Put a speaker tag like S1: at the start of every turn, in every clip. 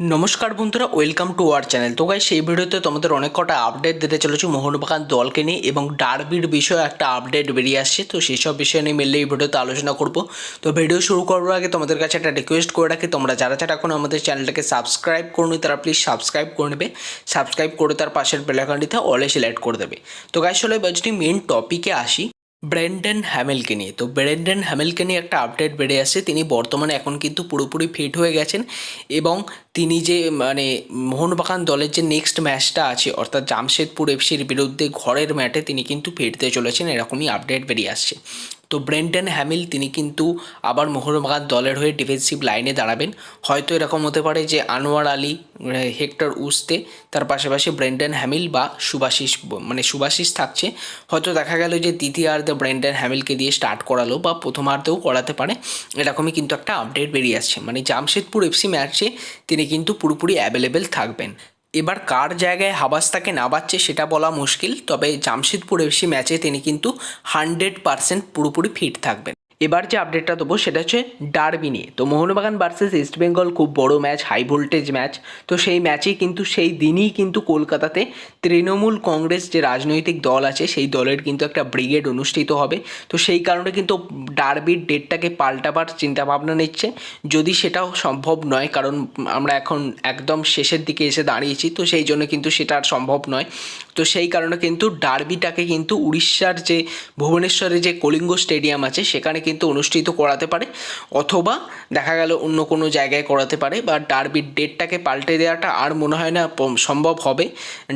S1: নমস্কার বন্ধুরা welcome to our channel তো গাই সেই ভিডিওতে তোমাদের অনেক কটা আপডেট দিতে চলেছি মোহনবাগান দলকে নিয়ে এবং ডার্বির বিষয়ে একটা আপডেট বেরিয়ে আসছে। তো সেই সব বিষয় নিয়ে মিললে এই ভিডিওতে আলোচনা করব। তো ভিডিও শুরু করার আগে তোমাদের কাছে একটা রিকোয়েস্ট করে রাখি। তোমরা যারা যারা এখন আমাদের চ্যানেলটাকে সাবস্ক্রাইব করনি, তারা প্লিজ সাবস্ক্রাইব করে নেবে। সাবস্ক্রাইব করে তার পাশের বেলাকানটিতে অলে সিলেক্ট করে দেবে। তো গাই চলো এবার যদি মেন টপিকে আসি। ব্র্যান্ডন হ্যামেলকে নিয়ে। তো ব্র্যান্ডেন হ্যামেলকে নিয়ে একটা আপডেট বেড়ে আসছে তিনি বর্তমানে এখন কিন্তু পুরোপুরি ফিট হয়ে গেছেন এবং তিনি যে মানে মোহনবাগান দলের যে নেক্সট ম্যাচটা আছে, অর্থাৎ জামশেদপুর এফসির বিরুদ্ধে ঘরের ম্যাটে তিনি কিন্তু ফিরতে চলেছেন। এরকমই আপডেট বেরিয়ে আসছে। তো ব্রেন্টন হ্যামিল, তিনি কিন্তু আবার মোহনবাগান দলের হয়ে ডিফেন্সিভ লাইনে দাঁড়াবেন। হয়তো এরকম হতে পারে যে আনোয়ার আলী হেক্টর উস্তে তার পাশাপাশি ব্রেন্টন হ্যামিল বা সুভাশিস মানে সুভাশিস থাকছে। হয়তো দেখা গেল যে দ্বিতীয়ার্ধে ব্রেন্টন হ্যামিলকে দিয়ে স্টার্ট করালো বা প্রথমার্ধেও করাতে পারে। এরকমই কিন্তু একটা আপডেট বেরিয়ে আসছে। মানে জামশেদপুর এফসি ম্যাচে তিনি কিন্তু পুরোপুরি অ্যাভেলেবেল থাকবেন। এবার কার জায়গায় হাবাস তাকে না বাচ্ছে সেটা বলা মুশকিল, তবে জামশেদপুর এফসি ম্যাচে তিনি কিন্তু হান্ড্রেড পারসেন্ট পুরোপুরি ফিট থাকবেন। এবার যে আপডেটটা দেবো সেটা হচ্ছে ডার্বি নিয়ে। তো মোহনবাগান ভার্সেস ইস্টবেঙ্গল খুব বড় ম্যাচ হাই ভোল্টেজ ম্যাচ তো সেই ম্যাচেই কিন্তু সেই দিনই কিন্তু কলকাতাতে তৃণমূল কংগ্রেস যে রাজনৈতিক দল আছে, সেই দলের কিন্তু একটা ব্রিগেড অনুষ্ঠিত হবে। তো সেই কারণে কিন্তু ডার্বির ডেটটাকে পাল্টাবার চিন্তাভাবনা নিচ্ছে। যদি সেটাও সম্ভব নয়, কারণ আমরা এখন একদম শেষের দিকে এসে দাঁড়িয়েছি, তো সেই জন্য কিন্তু সেটা আর সম্ভব নয়। তো সেই কারণে কিন্তু ডার্বিটাকে কিন্তু উড়িষ্যার যে ভুবনেশ্বরে যে কলিঙ্গ স্টেডিয়াম আছে, সেখানে কিন্তু অনুষ্ঠিত করাতে পারে, অথবা দেখা গেল অন্য কোনো জায়গায় করাতে পারে বা ডার্বির ডেটটাকে পাল্টে দেওয়াটা আর মনে হয় না সম্ভব হবে।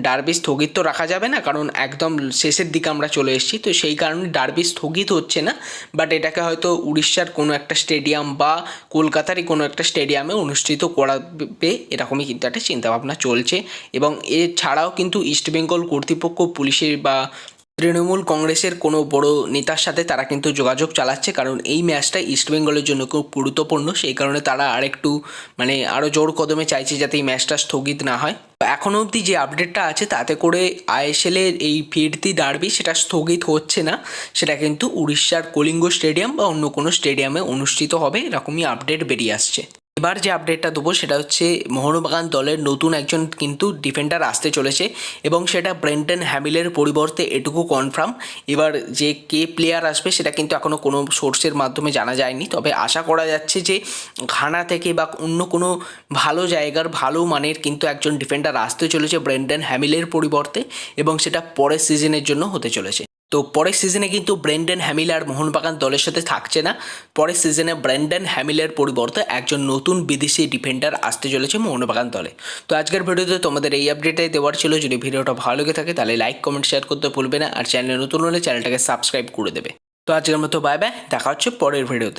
S1: ডার্বি স্থগিত তো রাখা যাবে না, কারণ একদম শেষের দিকে আমরা চলে এসেছি, তো সেই কারণে ডার্বি স্থগিত হচ্ছে না বাট এটাকে হয়তো উড়িষ্যার কোনো একটা স্টেডিয়াম বা কলকাতারই কোনো একটা স্টেডিয়ামে অনুষ্ঠিত করাবে, এরকমই কিন্তু একটা চিন্তাভাবনা চলছে। এবং এছাড়াও কিন্তু ইস্টবেঙ্গল কর্তৃপক্ষ পুলিশের বা তৃণমূল কংগ্রেসের কোনো বড় নেতার সাথে তারা কিন্তু যোগাযোগ চালাচ্ছে, কারণ এই ম্যাচটা ইস্টবেঙ্গলের জন্য খুব গুরুত্বপূর্ণ। সেই কারণে তারা আরেকটু মানে আরও জোর কদমে চাইছে যাতে এই ম্যাচটা স্থগিত না হয়। এখনও অবধি যে আপডেটটা আছে, তাতে করে আইএসএলের এই ফিরতি ডার্বি সেটা স্থগিত হচ্ছে না। সেটা কিন্তু উড়িষ্যার কলিঙ্গ স্টেডিয়াম বা অন্য কোনো স্টেডিয়ামে অনুষ্ঠিত হবে, এরকমই আপডেট বেরিয়ে আসছে। এবার যে আপডেটটা দেবো সেটা হচ্ছে মোহনবাগান দলের নতুন একজন কিন্তু ডিফেন্ডার আসতে চলেছে এবং সেটা ব্রেন্টন হ্যামিলের পরিবর্তে এটুকু কনফার্ম এবার যে কে প্লেয়ার আসবে সেটা কিন্তু এখনও কোনো সোর্সের মাধ্যমে জানা যায়নি। তবে আশা করা যাচ্ছে যে ঘানা থেকে বা অন্য কোনো ভালো জায়গার, ভালো মানের কিন্তু একজন ডিফেন্ডার আসতে চলেছে ব্রেন্টন হ্যামিলের পরিবর্তে এবং সেটা পরের সিজনের জন্য হতে চলেছে। তো পরের সিজনে কিন্তু ব্রেন্ডেন হ্যামিল আর মোহনবাগান দলের সাথে থাকছে না। পরের সিজনে ব্রেন্ডেন হ্যামিলের পরিবর্তে একজন নতুন বিদেশি ডিফেন্ডার আসতে চলেছে মোহনবাগান দলে। তো আজকের ভিডিওতে তোমাদের এই আপডেটটাই দেওয়ার ছিল। যদি ভিডিওটা ভালো লেগে থাকে তাহলে লাইক কমেন্ট শেয়ার করতে ভুলবে না। আর চ্যানেলে নতুন হলে চ্যানেলটাকে সাবস্ক্রাইব করে দেবে। তো আজকের মতো বাই বাই দেখা হচ্ছে পরের ভিডিওতে।